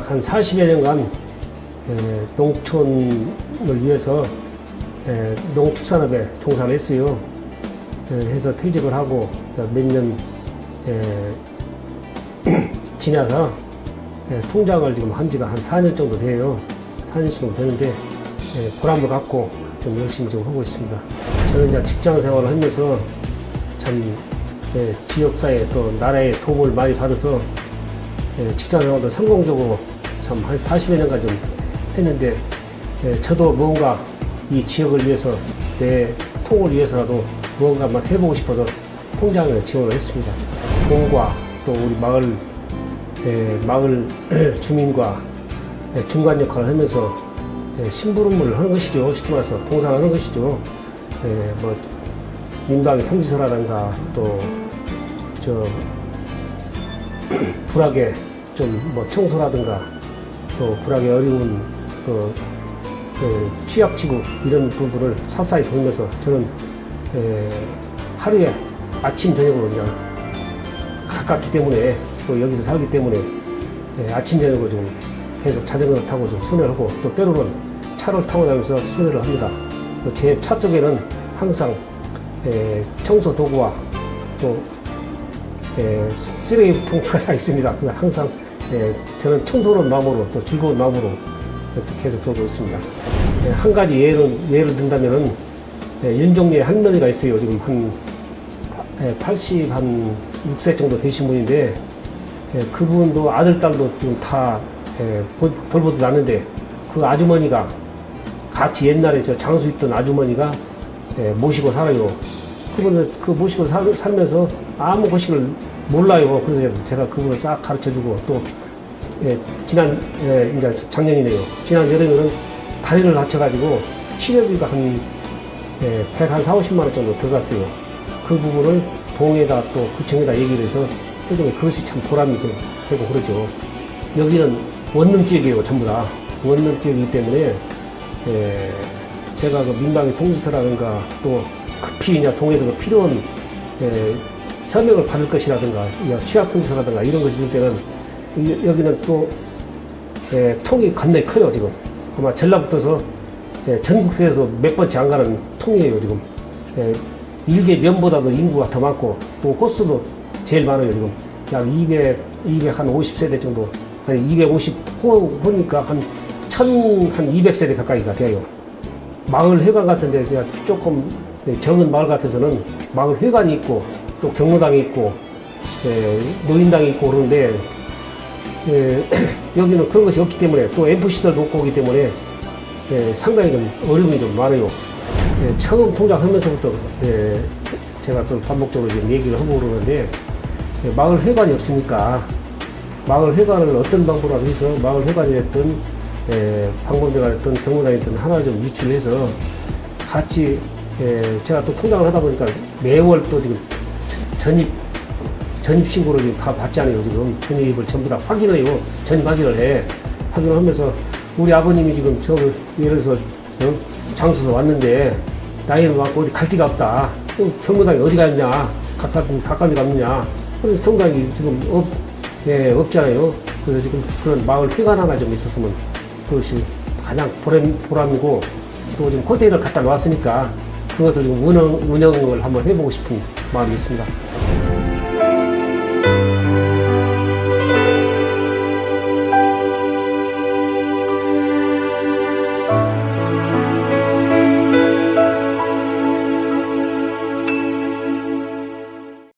약 한 40여 년간 에, 농촌을 위해서 에, 농축산업에 종사를 했어요. 에, 해서 퇴직을 하고 몇년 지나서 에, 통장을 지금 한 지가 한 4년 정도 돼요. 4년 정도 되는데 에, 보람을 갖고 좀 열심히 좀 하고 있습니다. 저는 이제 직장 생활을 하면서 참 예, 지역사회 또 나라의 도움을 많이 받아서 예, 직장 생활도 성공적으로 참 한 40여 년간 좀 했는데 예, 저도 뭔가 이 지역을 위해서 내 통을 위해서라도 무언가 한번 해보고 싶어서 통장에 지원을 했습니다. 동과 또 우리 마을 예, 마을 주민과 예, 중간 역할을 하면서 예, 심부름을 하는 것이죠. 쉽게 말해서 봉사를 하는 것이죠. 예, 뭐 민방위 통지서라든가 또 저 불악의 좀뭐 청소라든가 또 불악의 어려운 그, 그 취약 지구 이런 부분을 사사히 돌면서 저는 에, 하루에 아침 저녁으로 그냥 가깝기 때문에 또 여기서 살기 때문에 에, 아침 저녁으로 좀 계속 자전거를 타고 좀 순회를 하고 또 때로는 차를 타고 다니면서 순회를 합니다. 제 차 속에는 항상 에, 청소 도구와 또 에, 쓰- 쓰레기 봉투가 다 있습니다. 항상 에, 저는 청소는 마음으로 또 즐거운 이렇게 계속 돌고 있습니다. 에, 한 가지 예를 예를 든다면은 에, 윤종리에 할머니가 있어요. 지금 한 에, 80, 한 6세 정도 되신 분인데 에, 그분도 아들 딸도 지금 다 에, 볼- 돌보도 않는데 그 아주머니가 같이 옛날에 저 장수 있던 아주머니가 예, 모시고 살아요. 그분은 그 모시고 살, 살면서 아무 것을 몰라요. 그래서 제가 그분을 싹 가르쳐 주고 또, 예, 지난, 예, 이제 작년이네요. 지난 여름에는 다리를 다쳐가지고 치료비가 한, 예, 100, 한 4, 50만 원 정도 들어갔어요. 그 부분을 동에다 또 구청에다 얘기를 해서 해주면 그것이 참 보람이 좀 되고 그러죠. 여기는 원룸 지역이에요, 전부 다. 원룸 지역이기 때문에, 예, 제가 그 민방위 통지서라든가 또 급히 그냥 동에서 그 필요한 예, 서명을 받을 것이라든가 야, 취약 통지서라든가 이런 거 있을 때는 이- 여기는 또 예, 통이 겁나게 커요 지금. 아마 전라북도에서 예, 전국에서 몇 번째 안 가는 통이에요 지금. 예, 일개 면보다도 인구가 더 많고 또 호수도 제일 많아요 지금. 약 200, 200 한 50세대 정도 아니 250 호, 호니까 한 1000, 한 200세대 가까이가 돼요. 마을 회관 같은데 그냥 조금 적은 마을 같아서는 마을 회관이 있고 또 경로당이 있고 예, 노인당이 있고 그러는데 예, 여기는 그런 것이 없기 때문에 또 시설도 없고 오기 때문에 예, 상당히 좀 어려움이 좀 많아요. 예, 처음 통장하면서부터 예, 제가 그 반복적으로 지금 얘기를 하고 그러는데 예, 마을 회관이 없으니까 마을 회관을 어떤 방법으로 해서 마을 회관이 됐든 예, 방범대가 됐든 경무당이 됐든 하나 좀 유치해서 같이 예, 제가 또 통장을 하다 보니까 매월 또 지금 전- 전입 전입 신고를 다 받잖아요. 지금 전입을 전부 다 확인을 해요. 전입 확인을 해. 확인을 하면서 우리 아버님이 지금 저 예를 들어서 어? 장수서 왔는데 나이는 많고 어디 갈 데가 없다. 어, 경무당이 어디 갔냐? 가까운 가까운 데 갔느냐? 그래서 경무당이 지금 없, 예, 없잖아요. 그래서 지금 그런 마을 회관 하나 좀 있었으면 그것이 가장 보람, 보람이고 또 지금 컨테이너를 갖다 놨으니까 그것을 운영, 운영을 한번 해보고 싶은 마음이 있습니다.